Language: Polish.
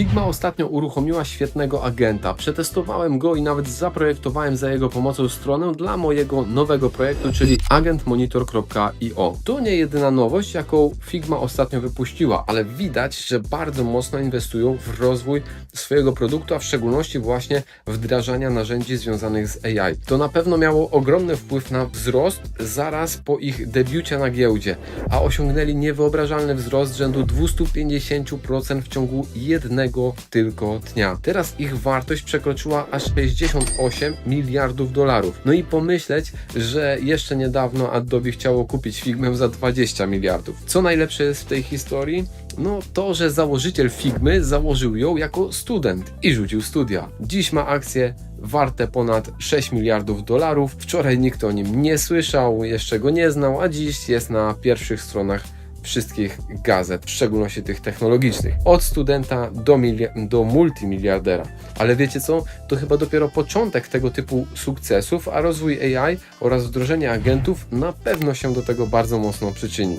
Figma ostatnio uruchomiła świetnego agenta. Przetestowałem go i nawet zaprojektowałem za jego pomocą stronę dla mojego nowego projektu, czyli agentmonitor.io. To nie jedyna nowość, jaką Figma ostatnio wypuściła, ale widać, że bardzo mocno inwestują w rozwój swojego produktu, a w szczególności właśnie wdrażania narzędzi związanych z AI. To na pewno miało ogromny wpływ na wzrost zaraz po ich debiucie na giełdzie, a osiągnęli niewyobrażalny wzrost rzędu 250% w ciągu jednego tylko dnia. Teraz ich wartość przekroczyła aż 68 miliardów dolarów. No i pomyśleć, że jeszcze niedawno Adobe chciało kupić Figmę za 20 miliardów. Co najlepsze jest w tej historii? No to, że założyciel Figmy założył ją jako student i rzucił studia. Dziś ma akcje warte ponad 6 miliardów dolarów. Wczoraj nikt o nim nie słyszał, jeszcze go nie znał, a dziś jest na pierwszych stronach wszystkich gazet, w szczególności tych technologicznych. Od studenta do, do multimiliardera. Ale wiecie co? To chyba dopiero początek tego typu sukcesów, a rozwój AI oraz wdrożenie agentów na pewno się do tego bardzo mocno przyczyni.